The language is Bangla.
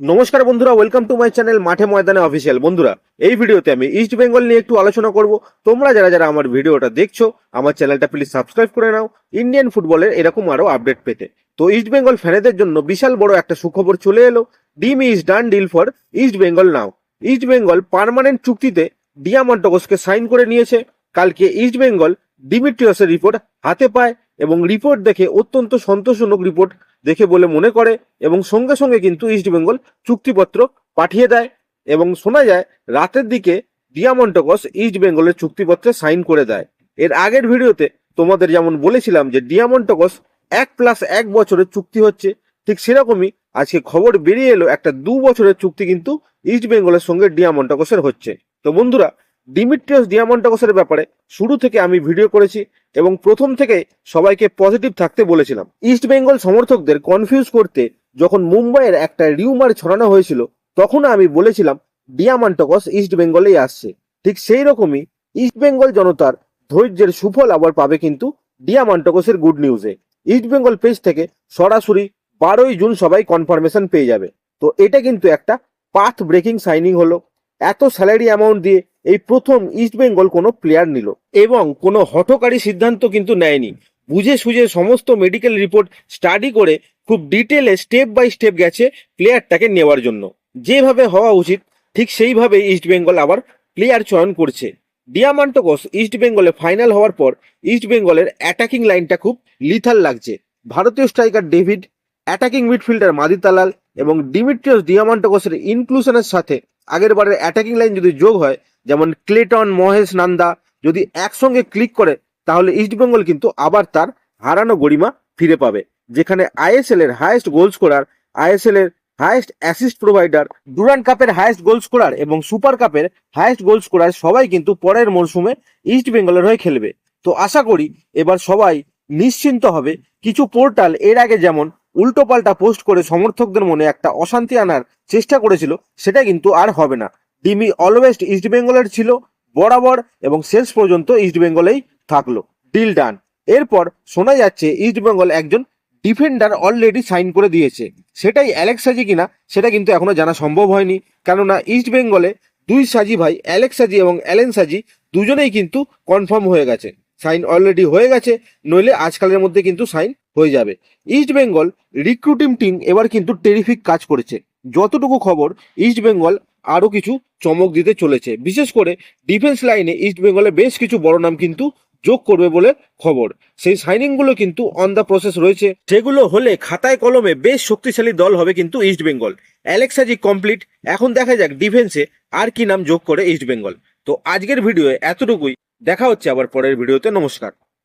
নমস্কার বন্ধুরা ওয়েলকাম টু মাই চ্যানেল মাঠে ময়দানে অফিসিয়াল বন্ধুরা, এই ভিডিওতে আমি ইস্ট বেঙ্গল নিয়ে একটু আলোচনা করব। তোমরা যারা যারা আমার ভিডিওটা দেখছ, আমার চ্যানেলটা প্লিজ সাবস্ক্রাইব করে নাও। ইন্ডিয়ান ফুটবলের এরকম আরও আপডেট পেতে। তো ইস্ট বেঙ্গল ফ্যানেদের জন্য বিশাল বড় একটা সুখবর চলে এলো। ডিম is done deal for East Bengal now East Bengal permanent চুক্তিতে ডিয়ামন্টগসকে সাইন করে নিয়েছে। কালকে ইস্ট বেঙ্গল ডিমিট্রিয়াসের রিপোর্ট হাতে পায় এবং রিপোর্ট দেখে অত্যন্ত সন্তোষজনক রিপোর্ট দেখে বলে মনে করে এবং সঙ্গে সঙ্গে কিন্তু ইস্ট বেঙ্গল চুক্তিপত্র পাঠিয়ে দেয় এবং শোনা যায় রাতের দিকে ডিয়ামন্টকস ইস্ট বেঙ্গলের চুক্তিপত্রে সাইন করে দেয়। এর আগের ভিডিওতে তোমাদের যেমন বলেছিলাম যে ডিয়ামন্টকস এক প্লাস এক বছরের চুক্তি হচ্ছে, ঠিক সেরকমই আজকে খবর বেরিয়ে এলো একটা দু বছরের চুক্তি কিন্তু ইস্ট বেঙ্গলের সঙ্গে ডিয়ামন্টকসের হচ্ছে। তো বন্ধুরা ডিমিট্রিয়াস ডিয়ামন্টকসের ব্যাপারে শুরু থেকে আমি ভিডিও করেছি এবং প্রথম থেকে সবাইকে পজিটিভ থাকতে বলেছিলাম। ইস্ট বেঙ্গল সমর্থকদের কনফিউজ করতে যখন মুম্বাইয়ের একটা রিউমার ছড়ানো হয়েছিল, তখন আমি বলেছিলাম ডিয়ামান্টকস ইস্ট বেঙ্গলেই আসছে। ঠিক সেই রকমই ইস্ট বেঙ্গল জনতার ধৈর্যের সুফল আবার পাবে কিন্তু ডিয়ামান্টকসের গুড নিউজে ইস্ট বেঙ্গল পেজ থেকে সরাসরি বারোই জুন সবাই কনফার্মেশন পেয়ে যাবে। তো এটা কিন্তু একটা পাথ ব্রেকিং সাইনিং হলো। এত স্যালারি অ্যামাউন্ট দিয়ে এই প্রথম ইস্ট বেঙ্গল কোনো প্লেয়ার নিল এবং কোনো হঠকারী সিদ্ধান্ত কিন্তু নেয়নি। বুঝে সুঝে সমস্ত মেডিকেল রিপোর্ট স্টাডি করে খুব ডিটেলে স্টেপ বাই স্টেপ গেছে প্লেয়ারটাকে নেওয়ার জন্য। যেভাবে হওয়া উচিত, ঠিক সেইভাবে ইস্ট বেঙ্গল আবার প্লেয়ার চয়ন করছে। ডিয়ামান্টোকস ইস্ট বেঙ্গলে ফাইনাল হওয়ার পর ইস্ট বেঙ্গলের অ্যাটাকিং লাইনটা খুব লিথাল লাগছে। ভারতীয় striker David attacking midfielder Madih Talal এবং ডিমিট্রিয়াস ডিয়ামান্টোকসের ইনক্লুশনের সাথে আগের বারের অ্যাটাকিং লাইন যদি যোগ হয় যেমন ক্লেটন মহেশ নান্দা যদি একসঙ্গে ক্লিক করে, তাহলে ইস্টবেঙ্গল কিন্তু আবার তার হারানো গরিমা ফিরে পাবে, যেখানে আইএসএল এর হাইয়েস্ট গোল স্কোরার আইএসএল এর হাইয়েস্ট অ্যাসিস্ট প্রোভাইডার ডুরান কাপের হায়েস্ট গোল স্কোরার এবং সুপার কাপের হায়েস্ট গোল স্কোরার সবাই কিন্তু পরের মরশুমে ইস্ট বেঙ্গলের হয়ে খেলবে। তো আশা করি এবার সবাই নিশ্চিন্ত হবে, কিছু পোর্টাল এর আগে যেমন উল্টোপাল্টা পোস্ট করে সমর্থকদের মনে একটা অশান্তি আনার চেষ্টা করেছিল, সেটা কিন্তু আর হবে না। ডিমি অলওয়েস্ট ইস্ট বেঙ্গলের ছিল বরাবর এবং শেষ পর্যন্ত ইস্ট বেঙ্গলেই থাকল। Deal done. এরপর শোনা যাচ্ছে ইস্ট বেঙ্গল একজন ডিফেন্ডার অলরেডি সাইন করে দিয়েছে। সেটাই অ্যালেক্স সাজি কিনা সেটা কিন্তু এখনও জানা সম্ভব হয়নি। কেননা ইস্ট বেঙ্গলে দুই সাজি ভাই, অ্যালেক্স সাজি এবং অ্যালেন সাজি দুজনেই কিন্তু কনফার্ম হয়ে গেছে। সাইন অলরেডি হয়ে গেছে, নইলে আজকালের মধ্যে কিন্তু সাইন হয়ে যাবে। ইস্ট বেঙ্গল রিক্রুটিং টিম এবার কিন্তু টেরিফিক কাজ করেছে। যতটুকু খবর, ইস্ট বেঙ্গল আরও কিছু চমক দিতে চলেছে। বিশেষ করে ডিফেন্স লাইনে ইস্ট বেঙ্গলে বেশ কিছু বড় নাম কিন্তু যোগ করবে বলে খবর। সেই সাইনিংগুলো কিন্তু অন দ্য প্রসেস রয়েছে। সেগুলো হলে খাতায় কলমে বেশ শক্তিশালী দল হবে কিন্তু ইস্ট বেঙ্গল অ্যালেক্সাজি কমপ্লিট এখন দেখা যাক ডিফেন্সে আর কি নাম যোগ করে ইস্ট বেঙ্গল তো আজকের ভিডিওয়ে এতটুকুই। দেখা হচ্ছে আবার পরের ভিডিওতে নমস্কার।